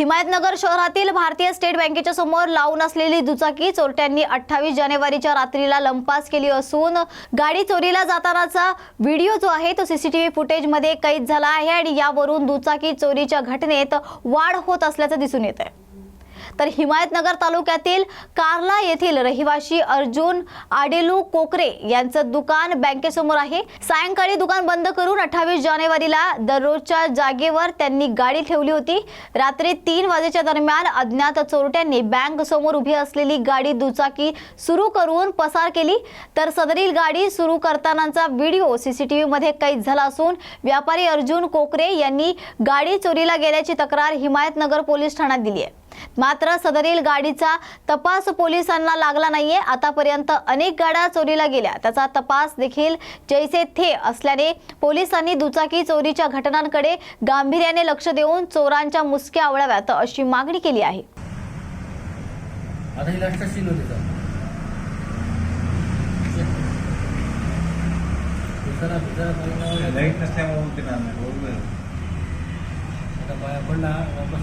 हिमायतनगर शहरातील भारतीय स्टेट बँकेच्या समोर लावून असलेली दुचाकी चोरट्यांनी अठ्ठावीस जानेवारीच्या रात्रीला लंपास केली असून गाडी चोरीला जातानाचा व्हिडिओ जो आहे तो सीसीटीव्ही फुटेजमध्ये कैद झाला आहे आणि यावरून दुचाकी चोरीच्या घटनेत वाढ होत असल्याचं दिसून येत आहे तर हिमायतनगर तालुक्यातील कार्ला येथील रहिवाशी अर्जुन आडेलू कोकरे यांचं दुकान बँकेसमोर आहे. सायंकाळी दुकान बंद करून अठ्ठावीस जानेवारीला दररोजच्या जागेवर त्यांनी गाडी ठेवली होती. रात्री तीन वाजेच्या दरम्यान अज्ञात चोरट्यांनी बँक समोर उभी असलेली गाडी दुचाकी सुरू करून पसार केली. तर सदरील गाडी सुरू करतानाचा व्हिडिओ सीसीटीव्ही मध्ये कैद झाला असून व्यापारी अर्जुन कोकरे यांनी गाडी चोरीला गेल्याची तक्रार हिमायतनगर पोलीस ठाण्यात दिली आहे. मात्र सदरील गाडीचा तपास पोलिसांना लागला नाहीये. आतापर्यंत अनेक गाड्या चोरीला गेल्या. त्याचा तपास देखील जैसे थे असल्याने पोलिसांनी दुचाकी चोरीच्या घटनांकडे गांभीर्याने लक्ष देऊन चोरांच्या मुसक्या आवळाव्यात अशी मागणी केली आहे. लाइट नसल्यामुळे होते ना पडला वापस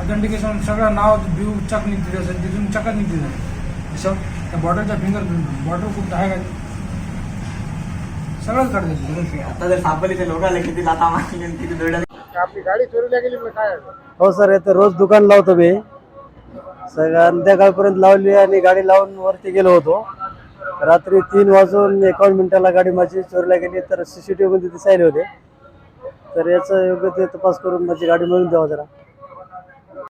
ऑथेंटिकेशन सगळं नाव ब्यू चक निघते असेल तिथून चकच निघते शिवम, त्या बॉटलच्या फिंगरप्रिंट बॉटल खूप आहे का? सगळंच सगळं आता जर सापडली तर लोकांना किती मारली आणि किती दौड्या आपली गाडी चोरीला गेली म्हणजे काय हो सर इथं रोज दुकान लावतो मी. संध्याकाळपर्यंत लावली आणि गाडी लावून वरती गेलो होतो. रात्री तीन वाजून एकावन्न मिनिटाला गाडी माझी चोरीला गेली तर सीसीटीव्ही मध्ये दिसायले होते. तर याचा योग्य ते तपास करून माझी गाडी मिळून द्यावा जरा.